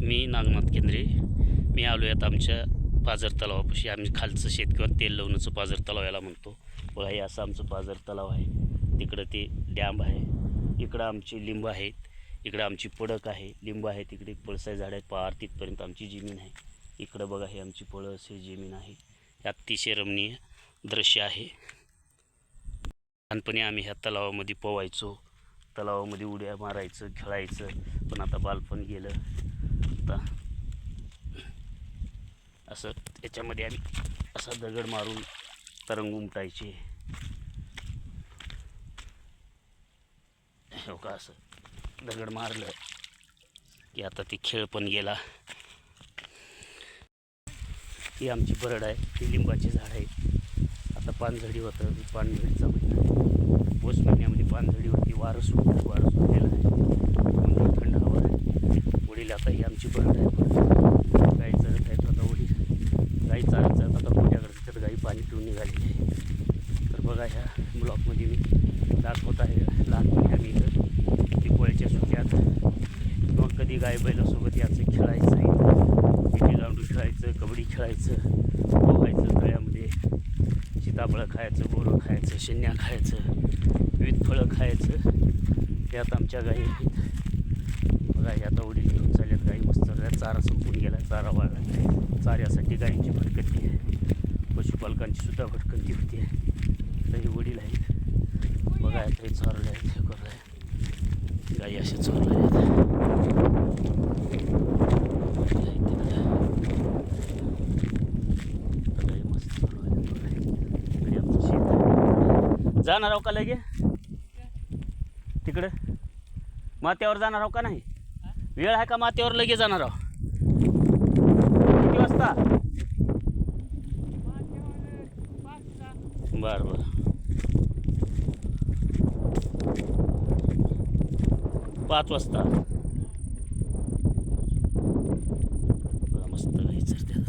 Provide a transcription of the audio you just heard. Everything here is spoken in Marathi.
मी नागनाथ केंद्रे. मी आलो आहेत आमच्या पाझर तलावापाशी. आम्ही खालचं शेत किंवा तेल लावण्याचं पाझर तलाव याला म्हणतो. बघा हे असं आमचं पाझर तलाव आहे. तिकडं ते डॅम आहे. इकडं आमची लिंब आहेत. इकडं आमची पडक आहे. लिंब आहे. तिकडे पळसाय झाड आहेत. पार तिथपर्यंत आमची जमीन आहे. इकडं बघा हे आमची पळस हे जमीन आहे. हे अतिशय रमणीय दृश्य आहे. लहानपणी आम्ही ह्या तलावामध्ये पोवायचो. तलावामध्ये उड्या मारायचं खेळायचं. पण आता बालपण गेलं आता असं त्याच्यामध्ये आम्ही असा दगड मारून तरंग उमटायचे. हो का असं दगड मारलं की आता ती खेळ पण गेला. ही आमची बरड आहे ती लिंबाची झाड आहे. आता पानझडी होतं ती पानझडीचा महिना आहे महिन्यामध्ये पानझडी होती वारं सुटलं वारं सुटलेलं आहे थंड हवा आहे. वडील आता ही आमची बरड आहे गाई चरत आहेत आता वडील गाई चालत चालत आता मोठ्याकडे तिथं गाई पाणी पिऊन निघालेली आहे तर बघा ह्या ब्लॉकमध्ये मी दाखवत आहे लहानपणी आम्ही इथं दिवाळीच्या सुट्यात. किंवा कधी गाय बैलासोबत याचं खेळायचं इथं विटी दांडू खेळायचं कबड्डी खेळायचं पोहायचं तळ्यामध्ये सीताफळं खायचं बोरं खायचं शेन्या खायचं विविध फळं खायचं. त्यात आमच्या गायी आहेत. बघा आता वडील घेऊन चालल्यात गाई मस्त. चालल्या चारा संपून गेला चारा वाळला चाऱ्यासाठी गायींची भटकंती आहे. पशुपालकांची सुद्धा भटकंती होती आहे हे वडील आहेत. बघा आता हे चोरले आहेत. हे करत आहे गाई आहेत. गाई मस्त आहेत. जाणार आहो का लगे? तिकडे? माथ्यावर जाणार आहो का नाही? वेळ आहे का माथ्यावर लगे जाणार आहो? किती वाजता? बर बर. पाच वाजता. मस्त